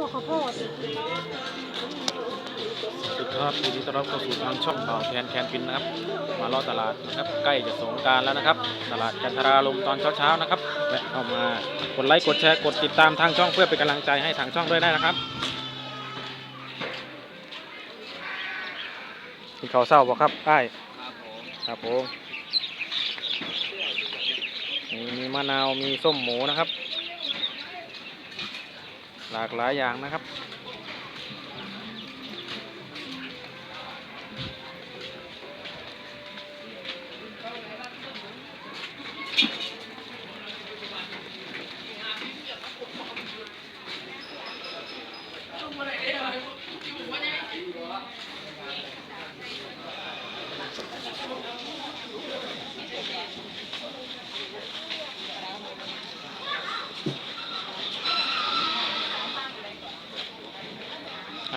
ข้าวโพดสวัสดีครับยินดีต้อนรับเข้าสู่ทางช่องเบาแทนแคนฟินนะครับ มาลาะตลาดนะครับ ใกล้จะสงกรารแล้วนะครับ ตลาดกันทราลมตอนเช้าๆนะครับแวะเข้ามากดไลค์กดแชร์กดติดตามทางช่องเพื่อเป็นกำลังใจให้ทางช่องด้วยได้นะครับมีเขาวเศร้าบ่ครับไอ้ายครับผมมีมีมะนาวมีส้มหมูนะครับ หลากหลายอย่างนะครับ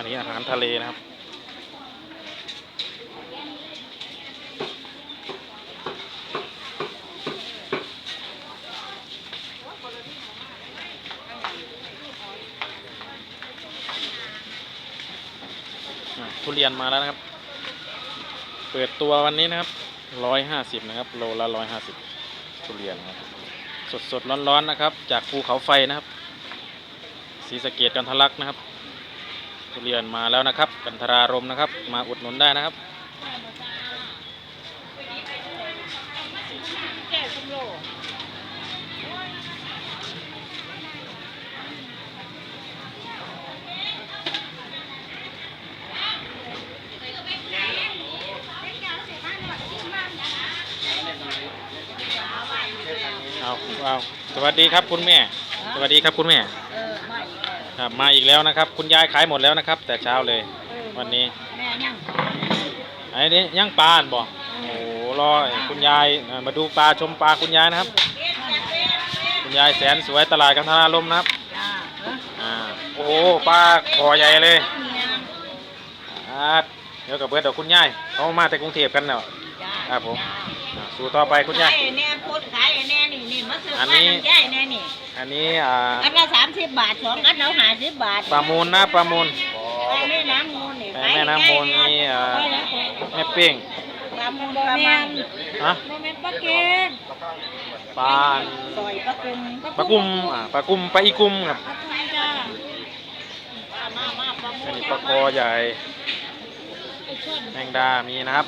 อันนี้อาหารทะเลนะครับ ทุเรียนมาแล้วนะครับ เปิดตัววันนี้นะครับร้อยห้าสิบนะครับ โลละร้อยห้าสิบทุเรียนนะครับ สดสดร้อนร้อนๆนะครับ จากภูเขาไฟนะครับศรีสะเกดกันทะลักนะครับ ทุเรียนมาแล้วนะครับ กันทรารมนะครับ มาอุดหนุนได้นะครับเอาเอาสวัสดีครับคุณแม่ สวัสดีครับคุณแม่ ครับมาอีกแล้วนะครับ คุณยายขายหมดแล้วนะครับ แต่เช้าเลยเออวันนี้แม่ยังไอ้นี่ย่างปลาอันบ่โอ้โหรอให้คุณยายเอ่อมาดูปลาชมปลาคุณยายนะครับ คุณยายแสนสวยตลาดกันทราลมนะครับจ้าเอออ่าโอ้โหปลาคอใหญ่เลยเนี่ยอ่าเดี๋ยวกับเบิร์ดเดี๋ยวคุณยายเขามาแต่กรุงเทพกันเนาะจ้าครับผมอ่าสู่ต่อไปคุณยายขายแน่โพดขายแน่นี่นี่มาซื้ออันป้านี้น้ำย่ายแน่นี่ อันนี้อ่าอันละสามสิบบาทสองอันละห้าสิบบาทปลามูลนะปลามูลไปแม่น้ำมูลนี่ไปแม่น้ำมูลนี่เอ่อแม่เป้งปลามูลปลามันฮะโมเมนต์ปลาเกนปลาซอยปลากุมปลากุมอ่าปลากุมปลาอีกุมครับปลากุมจ้ามามามาปลาอันมูลนี้ปลาคอใหญ่แมงดามีนะครับ